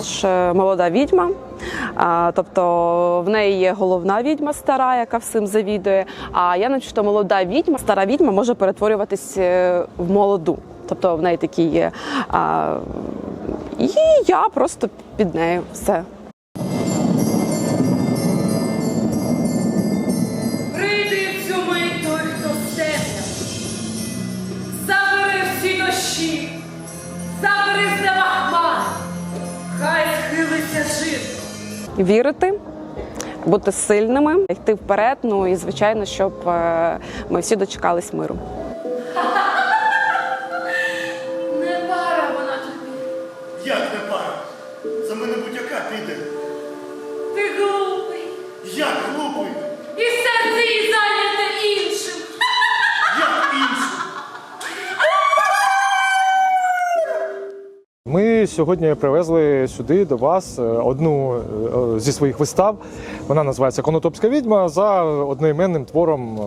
персонаж е, молода відьма. Тобто в неї є головна відьма стара, яка всім завідує. А я начебто молода відьма, стара відьма може перетворюватись е, в молоду. Тобто в неї такі є. І я просто під нею все. Вірити, бути сильними, йти вперед. Ну і звичайно, щоб е, ми всі дочекались миру. Не пара вона тобі, Як не пара? За мене будь-яка піде. ти глупий, Як глупий, і серце її зайняте іншим. як інший. Ми сьогодні привезли сюди до вас е, одну е, зі своїх вистав. Вона називається Конотопська відьма за одноіменним твором е,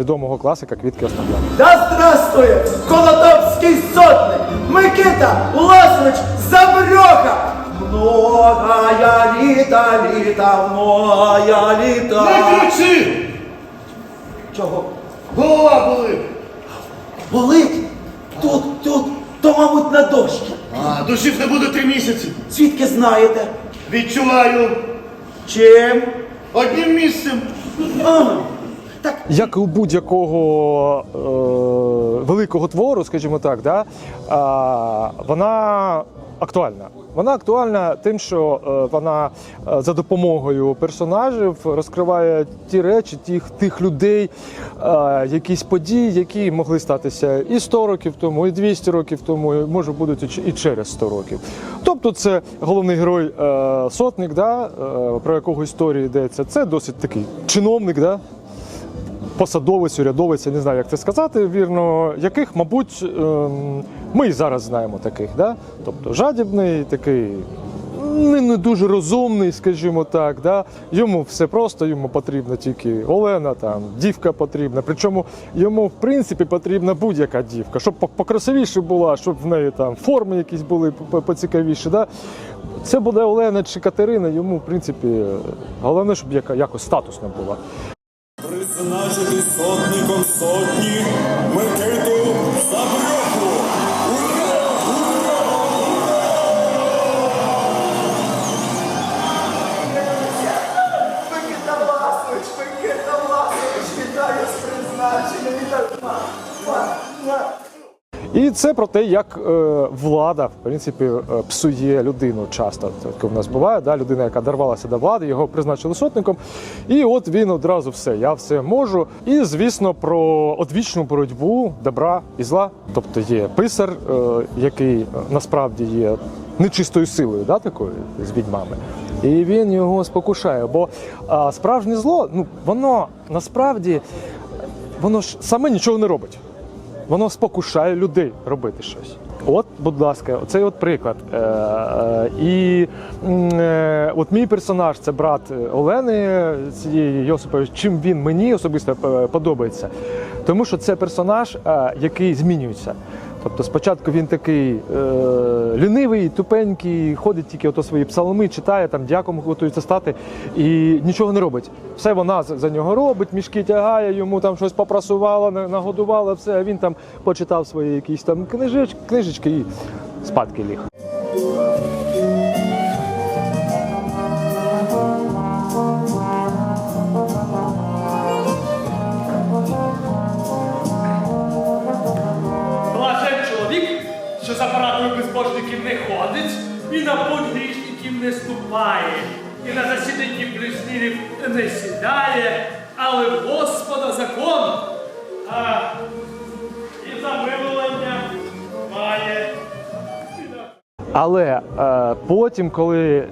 відомого класика Квітки Основ'яна. Да здравствует Конотопский сотник Микита Лосович Забрёха! Многая літа, літа, многая літа. Не кричи! Чого? Голова болить! Болить? Тут, тут, то, мабуть, на дощі. А, душів не буде три місяці. Звідки знаєте? Відчуваю Чим? одним місцем. А, так Як і у будь-якого е, великого твору, скажімо так, да, а, вона актуальна. Вона актуальна тим, що е, вона е, за допомогою персонажів розкриває ті речі, тих, тих людей, е, якісь події, які могли статися і 100 років тому, і 200 років тому, і може будуть і через 100 років. Тобто, це головний герой е, сотник, да, е, про якого історія йдеться. Це досить такий чиновник, да, посадовець, урядовець, я не знаю, як це сказати вірно, яких, мабуть, ем, ми і зараз знаємо таких. Да? Тобто жадібний, такий не, не дуже розумний, скажімо так. Да? Йому все просто, йому потрібна тільки Олена, там, дівка потрібна. Причому йому, в принципі, потрібна будь-яка дівка, щоб покрасивіше була, щоб в неї там форми якісь були поцікавіші. Да? Це буде Олена чи Катерина, йому, в принципі, головне, щоб якось статусна була. І це про те, як е, влада в принципі е, псує людину часто. Таке в нас буває, да? людина, яка дорвалася до влади, його призначили сотником. І от він одразу все, я все можу. І звісно, про одвічну боротьбу добра і зла. Тобто є писар, е, який насправді є нечистою силою, да, такою з відьмами. І він його спокушає. Бо справжнє зло, ну воно насправді воно ж саме нічого не робить. Воно спокушає людей робити щось. От, будь ласка, оцей от приклад. Е, е, і е, от мій персонаж це брат Олени цієї Йосипович. Чим він мені особисто е, подобається? Тому що це персонаж, е, який змінюється. Тобто спочатку він такий е, лінивий, тупенький, ходить тільки ото свої псалми, читає, там дяком готується стати і нічого не робить. Все вона за нього робить, мішки тягає, йому там щось попрасувала, на- нагодувала, все, а він там почитав свої якісь там книжечки, книжечки і спадки ліг. Що за парадою безбожників не ходить, і на подгрішників не ступає, і на засіданні ближнірів не сідає, але Господа закон, а Але е, потім, коли е,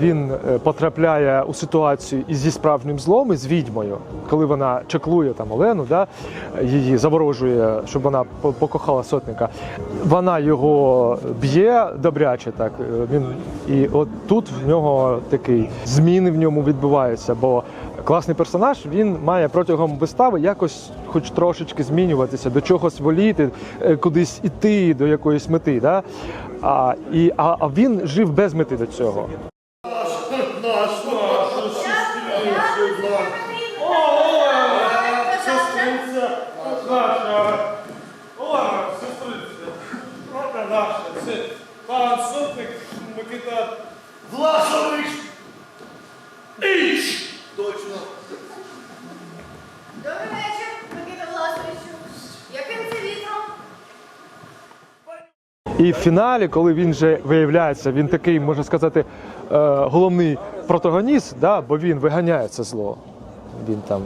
він е, потрапляє у ситуацію із зі справжнім злом, із відьмою, коли вона чеклує там Олену, да, її заворожує, щоб вона покохала сотника, вона його б'є добряче. Так е, він і от тут в нього такий зміни в ньому відбуваються, бо класний персонаж, він має протягом вистави якось, хоч трошечки змінюватися, до чогось воліти, е, кудись іти до якоїсь мети. Да? А, і, а, він жив без мети до цього. Пан сотник Микита Власович! І в фіналі, коли він вже виявляється, він такий, можна сказати, е, головний протагоніст, да, бо він виганяє це зло. Він там.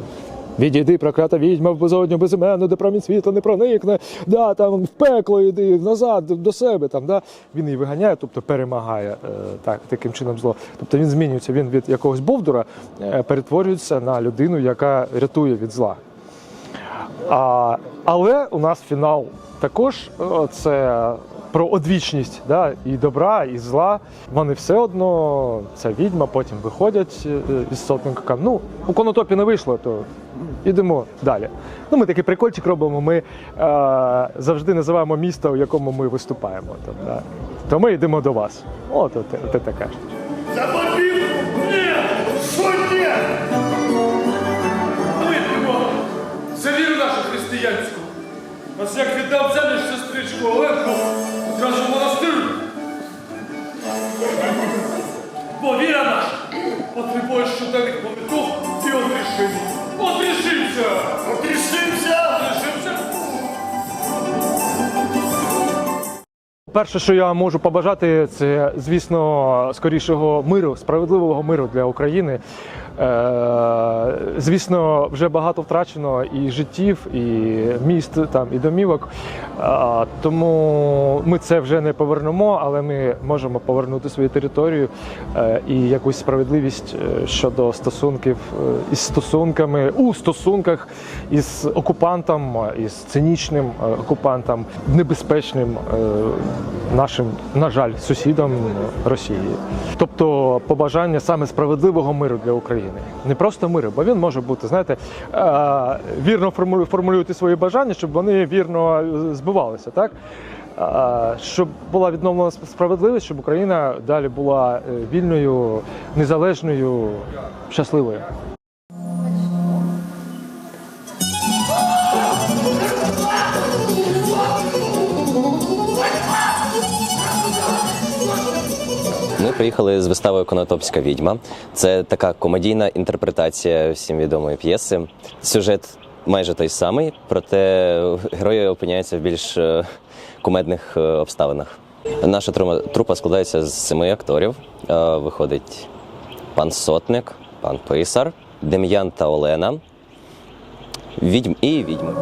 Відійди, проклята відьма в безодню безіменну, де промінь світла не проникне, да, там в пекло йди, назад, до себе. Там, да. Він її виганяє, тобто перемагає е, так, таким чином зло. Тобто він змінюється, він від якогось бовдура е, перетворюється на людину, яка рятує від зла. А, але у нас фінал також е, це про одвічність да, і добра, і зла. Вони все одно, ця відьма, потім виходять е, із сотника. Ну, у конотопі не вийшло, то йдемо далі. Ну, ми такий прикольчик робимо. Ми е, завжди називаємо місто, в якому ми виступаємо. То, да. то ми йдемо до вас. От, от, от, така ж. Ось як віддав заміж сестричку Оленку, одразу монастир. Бо віра наша потребує щоденних молитв і одрішень. Одрішимся! Отрішився! Одрішимся! Перше, що я можу побажати, це звісно скорішого миру, справедливого миру для України. Е, звісно, вже багато втрачено і життів, і міст там, і домівок. Тому ми це вже не повернемо, але ми можемо повернути свою територію е, і якусь справедливість е, щодо стосунків із стосунками у стосунках із окупантом, із цинічним окупантом, небезпечним нашим, на жаль, сусідам Росії. Тобто побажання саме справедливого миру для України. Не просто миру, бо він може бути, знаєте, е, вірно формулю- формулювати свої бажання, щоб вони вірно збивалися, так? Е, Щоб була відновлена справедливість, щоб Україна далі була е, вільною, незалежною, щасливою. Ми приїхали з виставою Конотопська відьма. Це така комедійна інтерпретація всім відомої п'єси. Сюжет майже той самий, проте герої опиняються в більш е, кумедних е, обставинах. Наша трупа складається з семи акторів. Е, Виходить пан Сотник, пан Писар, Дем'ян та Олена, відьм і відьми.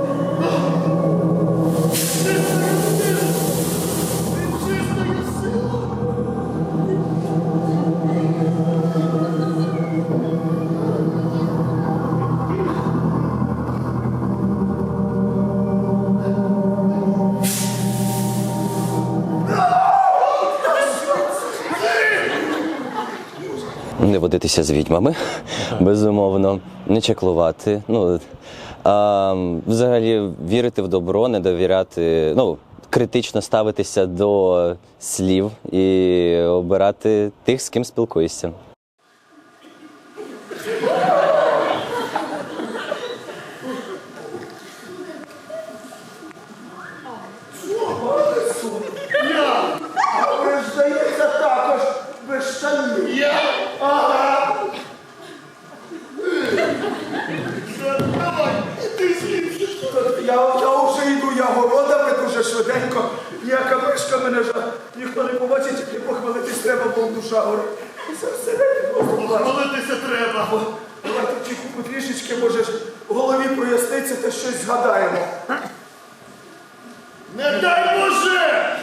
Не водитися з відьмами, безумовно, не чеклувати. Ну, а, взагалі вірити в добро, не довіряти, ну, критично ставитися до слів і обирати тих, з ким спілкуєшся. А ви ж, здається, також без штанів. Я? Ага! Давай, іди звідси! Я, я вже йду, я городами дуже швиденько. Ніяка мишка мене ж ніхто не побачить, і похвалитись треба, бо душа горить. Це все просто. Молитися треба! Давайте тихо трішечки, може в голові проясниться та щось згадаємо. Не дай Боже!